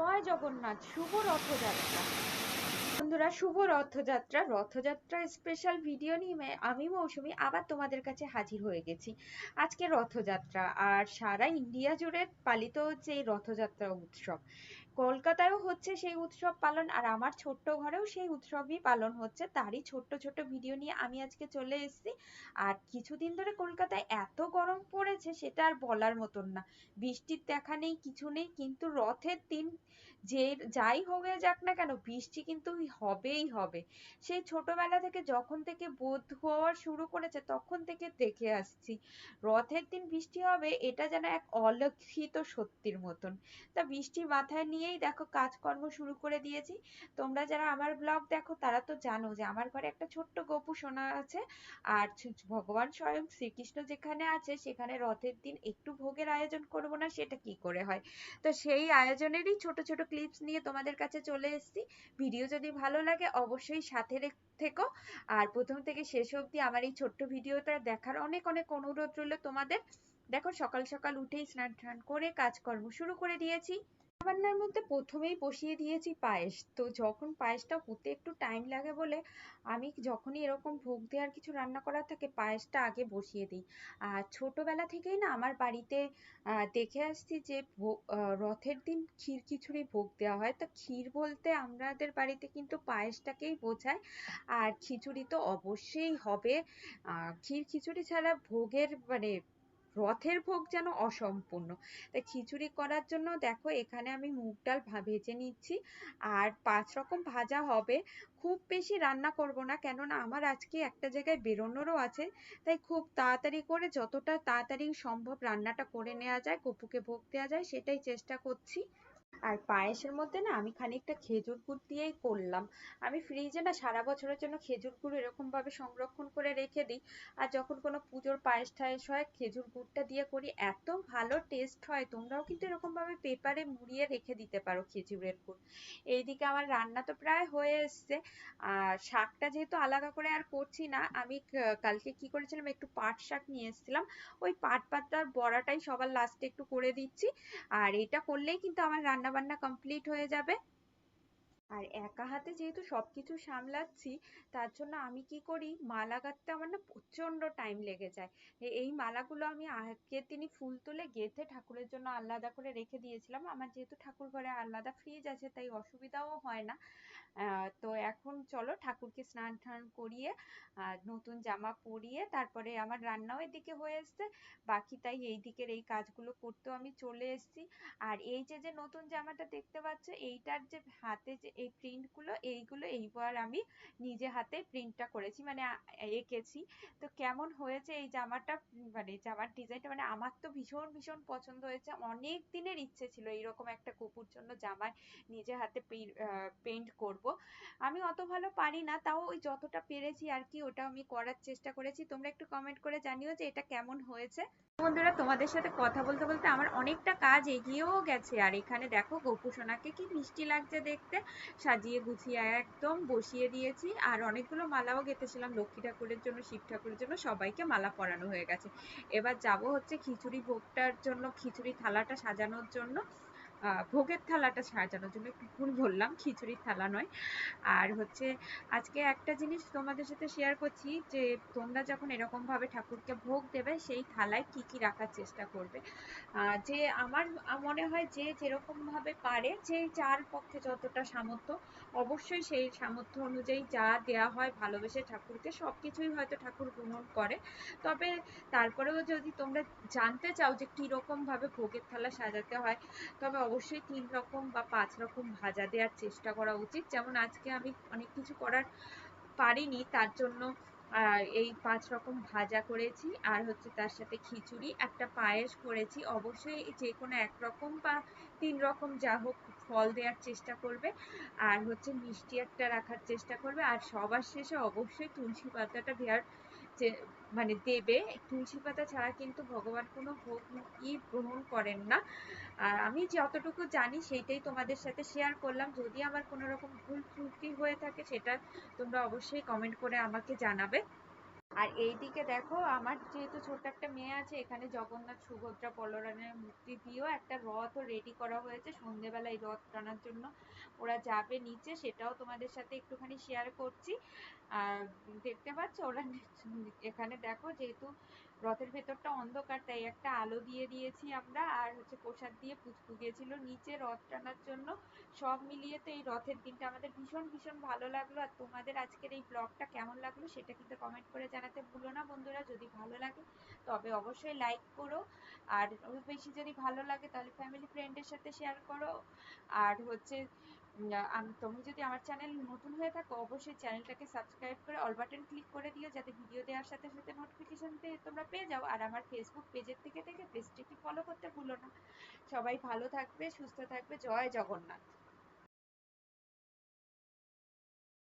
জয় জগন্নাথ, শুভ রথযাত্রা। বন্ধুরা, শুভ রথযাত্রা। রথযাত্রা স্পেশাল ভিডিও নিয়ে আমি মৌসুমি আবার তোমাদের কাছে হাজির হয়ে গেছি। আজকে রথযাত্রা, আর সারা ইন্ডিয়া জুড়ে পালিত হচ্ছে এই রথযাত্রা উৎসব। কলকাতায়ও হচ্ছে সেই উৎসব পালন আর আমার ছোট্ট ঘরেও সেই উৎসবই পালন হচ্ছে। তারই ছোট্ট ছোট্ট ভিডিও নিয়ে আমি আজকে চলে এসেছি। আর কিছুদিন ধরে কলকাতায় এত গরম পড়েছে সেটা আর বলার মতন না। বৃষ্টির দেখা নেই, কিছু নেই, কিন্তু রথের দিন যে যাই হয়ে যাক না কেন, বৃষ্টি কিন্তু হবেই হবে। সেই ছোটবেলা থেকে যখন থেকে বোধ হওয়া শুরু করেছে, তখন থেকে দেখে আসছি। রথের দিন বৃষ্টি হবে, এটা যেন এক অলক্ষিত সত্যির মতন। তা বৃষ্টি মাথায় নিয়েই দেখো কাজকর্ম শুরু করে দিয়েছি। তোমরা যারা আমার ব্লগ দেখো, তারা তো জানো যে আমার ঘরে একটা ছোট্ট গপু সোনা আছে। আর ভগবান স্বয়ং শ্রীকৃষ্ণ যেখানে আছে, সেখানে রথের দিন একটু ভোগের আয়োজন করব না, সেটা কি করে হয়? তো সেই আয়োজনেরই ছোট ছোট ক্লিপস নিয়ে তোমাদের কাছে চলে এসেছি। ভিডিও যদি ভালো লাগে, অবশ্যই সাথে থেকো। আর প্রথম থেকে শেষ অবধি আমার এই ছোট্ট ভিডিওটা দেখার অনেক অনেক অনুরোধ রইল তোমাদের। দেখো সকাল সকাল উঠেই স্নান টান করে কাজকর্ম শুরু করে দিয়েছি। রান্নার মধ্যে প্রথমেই বসিয়ে দিয়েছি পায়েস। তো যখন পায়েসটা হতে একটু টাইম লাগে বলে আমি যখনই এরকম ভোগ দেওয়ার কিছু রান্না করার থাকে পায়েসটা আগে বসিয়ে দিই। আর ছোটবেলা থেকেই না আমার বাড়িতে দেখে আসছি যে ভোগ রথের দিন ক্ষীর খিচুড়ি ভোগ দেওয়া হয়। তো ক্ষীর বলতে আমাদের বাড়িতে কিন্তু পায়েসটাকেই বোঝায়। আর খিচুড়ি তো অবশ্যই হবে। ক্ষীর খিচুড়ি ছাড়া ভোগের মানে রথের ভোগ যেন অসম্পূর্ণ। তাই খিচুড়ি করার জন্য দেখো এখানে আমি মুগ ডাল ভেজে নিচ্ছি। আর পাঁচ রকম ভাজা হবে। খুব বেশি রান্না করব না, কেননা আমার আজকে একটা জায়গায় বেরোনোরও আছে। তাই খুব তাড়াতাড়ি করে যতটা তাড়াতাড়ি সম্ভব রান্নাটা করে নেওয়া যায়, গপুকে ভোগ দেওয়া যায়, সেটাই চেষ্টা করছি। আর পায়েসের মধ্যে না আমি খানিকটা খেজুর গুড় দিয়েই করলাম। আমি ফ্রিজে না সারা বছরের জন্য খেজুর গুড় এরকম ভাবে সংরক্ষণ করে রেখে দিই। আর যখন কোনো পুজোর পায়েস টায়েস হয়, খেজুর গুড়টা দিয়ে করি, এত ভালো টেস্ট হয়, তোমরাও কিন্তু এরকম ভাবে পেপারে মুড়িয়ে রেখে দিতে পারো খেজুরের গুড়। এইদিকে আমার রান্না তো প্রায় হয়ে এসছে। আর শাকটা যেহেতু আলাদা করে আর করছি না, আমি কালকে কি করেছিলাম, একটু পাট শাক নিয়ে এসেছিলাম। ওই পাট পাতার বড়াটাই সবার লাস্টে একটু করে দিচ্ছি। আর এটা করলেই কিন্তু আমার রান্না রান্নাবান্না কমপ্লিট হয়ে যাবে। আর একা হাতে যেহেতু সবকিছু সামলাচ্ছি, তার জন্য আমি কি করি? মালা গাঁথতে আমার না প্রচণ্ড টাইম লেগে যায়। এই মালাগুলো আমি আগের দিনই ফুল তুলে গেঁথে ঠাকুরের জন্য আলাদা করে রেখে দিয়েছিলাম। আমার যেহেতু ঠাকুর ঘরে আলাদা ফ্রিজ আছে, তাই অসুবিধাও হয় না। তো এখন চলো ঠাকুরকে স্নান টান করিয়ে আর নতুন জামা পরিয়ে, তারপরে আমার রান্নাও এদিকে হয়ে এসছে। বাকি তাই এই দিকের এই কাজগুলো করতেও আমি চলে এসেছি। আর এই যে যে নতুন জামাটা দেখতে পাচ্ছ, এইটার যে হাতে যে এই প্রিন্টগুলো, এইগুলো এইবার আমি নিজে হাতে প্রিন্টটা করেছি মানে এঁকেছি। তো কেমন হয়েছে এই জামাটা? মানে জামার ডিজাইনটা মানে আমার তো ভীষণ ভীষণ পছন্দ হয়েছে। অনেক দিনের ইচ্ছে ছিল এইরকম একটা কুকুর জন্য জামায় নিজে হাতে পেইন্ট করব। আমি অত ভালো পারি না, তাও ওই যতটা পেরেছি আর কি ওটা আমি করার চেষ্টা করেছি। তোমরা একটু কমেন্ট করে জানিও যে এটা কেমন হয়েছে। বন্ধুরা, তোমাদের সাথে কথা বলতে বলতে আমার অনেকটা কাজ এগিয়েও গেছে। আর এখানে দেখো, গপু সোনাকে কি মিষ্টি লাগছে দেখতে। সাজিয়ে গুছিয়ে একদম বসিয়ে দিয়েছি। আর অনেকগুলো মালাও গেঁথেছিলাম লক্ষ্মী ঠাকুরের জন্য, শিব ঠাকুরের জন্য। সবাইকে মালা পরানো হয়ে গেছে। এবার যাব হচ্ছে খিচুড়ি ভোগটার জন্য, খিচুড়ি থালাটা সাজানোর জন্য। ভোগের থালাটা সাজানোর জন্য একটু ভুল বললাম, খিচুড়ির থালা নয়। আর হচ্ছে আজকে একটা জিনিস তোমাদের সাথে শেয়ার করছি যে তোমরা যখন এরকম ভাবে ঠাকুরকে ভোগ দেবে, সেই থালায় কি কি রাখার চেষ্টা করবে। যে আমার মনে হয় যে যেরকম ভাবে পারে, যে যার পক্ষে যতটা সামর্থ্য, অবশ্যই সেই সামর্থ্য অনুযায়ী যা দেয়া হয় ভালোবেসে ঠাকুরকে সব কিছুই হয়তো ঠাকুর গ্রহণ করে। তবে তারপরেও যদি তোমরা জানতে চাও যে কীরকম ভাবে ভোগের থালা সাজাতে হয়, তবে অবশ্যই তিন রকম বা পাঁচ রকম ভাজা দেওয়ার চেষ্টা করা উচিত। যেমন আজকে আমি অনেক কিছু করার পারিনি, তার জন্য এই পাঁচ রকম ভাজা করেছি। আর হচ্ছে তার সাথে খিচুড়ি, একটা পায়েস করেছি। অবশ্যই যে কোনো এক রকম বা তিন রকম যা হোক ফল দেওয়ার চেষ্টা করবে। আর হচ্ছে মিষ্টি একটা রাখার চেষ্টা করবে। আর সবার শেষে অবশ্যই তুলসী পাতাটা দেওয়ার মানে দেবে। তুলসী পাতা ছাড়া কিন্তু ভগবান কোনো ভোগ ই গ্রহণ করেন না। আর আমি যতটুকু জানি সেইটাই তোমাদের সাথে শেয়ার করলাম। যদি আমার কোনো রকম ভুল ত্রুটি হয়ে থাকে, সেটা তোমরা অবশ্যই কমেন্ট করে আমাকে জানাবে। আর এইদিকে দেখো, আমার যেহেতু ছোট্ট একটা মেয়ে আছে, এখানে জগন্নাথ সুভদ্রা বলরামের মূর্তি দিয়েও একটা রথও ready করা হয়েছে সন্ধ্যেবেলা এই রথ টানার জন্য। ওরা যাবে নিচে, সেটাও তোমাদের সাথে একটুখানি share করছি। আর দেখতে পাচ্ছ, ওরা এখানে দেখো যেহেতু রথের ভেতরটা অন্ধকার, তাই একটা আলো দিয়ে দিয়েছি আমরা। আর হচ্ছে প্রসাদ দিয়ে পুচকু গেছিল নিচে রথ টানার জন্য। সব মিলিয়ে তো এই রথের দিনটা আমাদের ভীষণ ভীষণ ভালো লাগল। আর তোমাদের আজকের এই ব্লগটা কেমন লাগল সেটা কিন্তু কমেন্ট করে জানাতে ভুলো না বন্ধুরা, যদি ভালো লাগে, তবে অবশ্যই লাইক করো। আর বেশি যদি ভালো লাগে, তাহলে ফ্যামিলি ফ্রেন্ডের সাথে শেয়ার করো। আর হচ্ছে তুমি যদি আমার চ্যানেল নতুন হয়ে থাকো, অবশ্যই চ্যানেলটাকে সাবস্ক্রাইব করে অল বাটন ক্লিক করে দিও, যাতে ভিডিও দেওয়ার সাথে সাথে নোটিফিকেশন তোমরা পেয়ে যাও। আর আমার ফেসবুক পেজের থেকে থেকে পেজটিকে ফলো করতে ভুলো না। সবাই ভালো থাকবে, সুস্থ থাকবে। জয় জগন্নাথ।